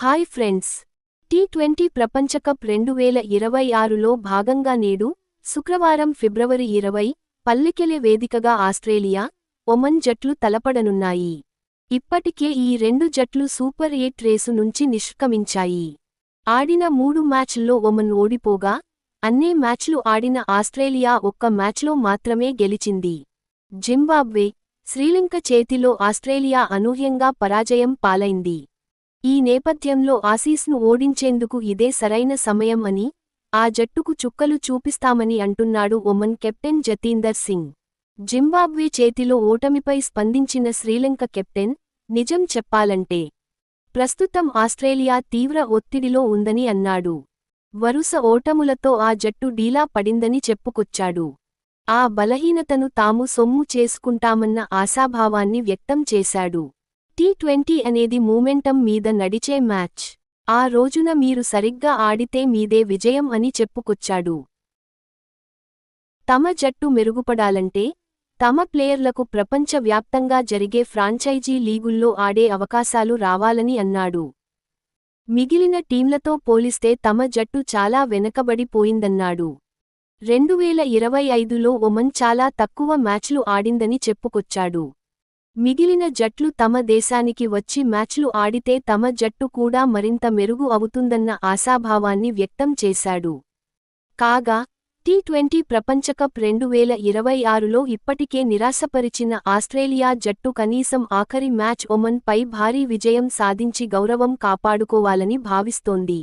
Hi friends. Tea twenty ప్రపంచకప్ రెండు వేల ఇరవై ఆరులో భాగంగా నేడు శుక్రవారం ఫిబ్రవరి ఇరవై పల్లెకెలె వేదికగా ఆస్ట్రేలియా ఒమన్ జట్లు తలపడనున్నాయి. ఇప్పటికే ఈ రెండు జట్లు సూపర్ ఎయిట్ రేసు నుంచి నిష్క్రమించాయి. ఆడిన మూడు మ్యాచ్ల్లో ఒమన్ ఓడిపోగా అన్నే మ్యాచ్లు ఆడిన ఆస్ట్రేలియా ఒక్క మ్యాచ్లో మాత్రమే గెలిచింది. జింబాబ్వే శ్రీలంక చేతిలో ఆస్ట్రేలియా అనూహ్యంగా పరాజయం పాలైంది. ఈ నేపథ్యంలో ఆసీస్ను ఓడించేందుకు ఇదే సరైన సమయం అని ఆ జట్టుకు చుక్కలు చూపిస్తామని అంటున్నాడు Oman captain Jatinder Singh. Zimbabwe చేతిలో ఓటమిపై స్పందించిన శ్రీలంక కెప్టెన్ నిజం చెప్పాలంటే ప్రస్తుతం ఆస్ట్రేలియా తీవ్ర ఒత్తిడిలో ఉందని అన్నాడు. వరుస ఓటములతో ఆ జట్టు డీలా పడిందని చెప్పుకొచ్చాడు. ఆ బలహీనతను తాము సొమ్ము చేసుకుంటామన్న ఆశాభావాన్ని వ్యక్తం చేశాడు. టీ ట్వంటీ అనేది మూమెంటం మీద నడిచే మ్యాచ్. ఆ రోజున మీరు సరిగ్గా ఆడితే మీదే విజయం అని చెప్పుకొచ్చాడు. తమ జట్టు మెరుగుపడాలంటే తమ ప్లేయర్లకు ప్రపంచవ్యాప్తంగా జరిగే ఫ్రాంచైజీ లీగుల్లో ఆడే అవకాశాలు రావాలని అన్నాడు. మిగిలిన టీంలతో పోలిస్తే తమ జట్టు చాలా వెనకబడిపోయిందన్నాడు రెండువేల ఇరవై ఐదులో ఒమన్ చాలా తక్కువ మ్యాచ్లు ఆడిందని చెప్పుకొచ్చాడు. మిగిలిన జట్లు తమ దేశానికి వచ్చి మ్యాచ్లు ఆడితే తమ జట్టు కూడా మరింత మెరుగు అవుతుందన్న ఆశాభావాన్ని వ్యక్తం చేశాడు. కాగా టీ ట్వంటీ ప్రపంచకప్ రెండు వేల ఇరవై ఆరులో ఇప్పటికే నిరాశపరిచిన ఆస్ట్రేలియా జట్టు కనీసం ఆఖరి మ్యాచ్ ఒమన్ పై భారీ విజయం సాధించి గౌరవం కాపాడుకోవాలని భావిస్తోంది.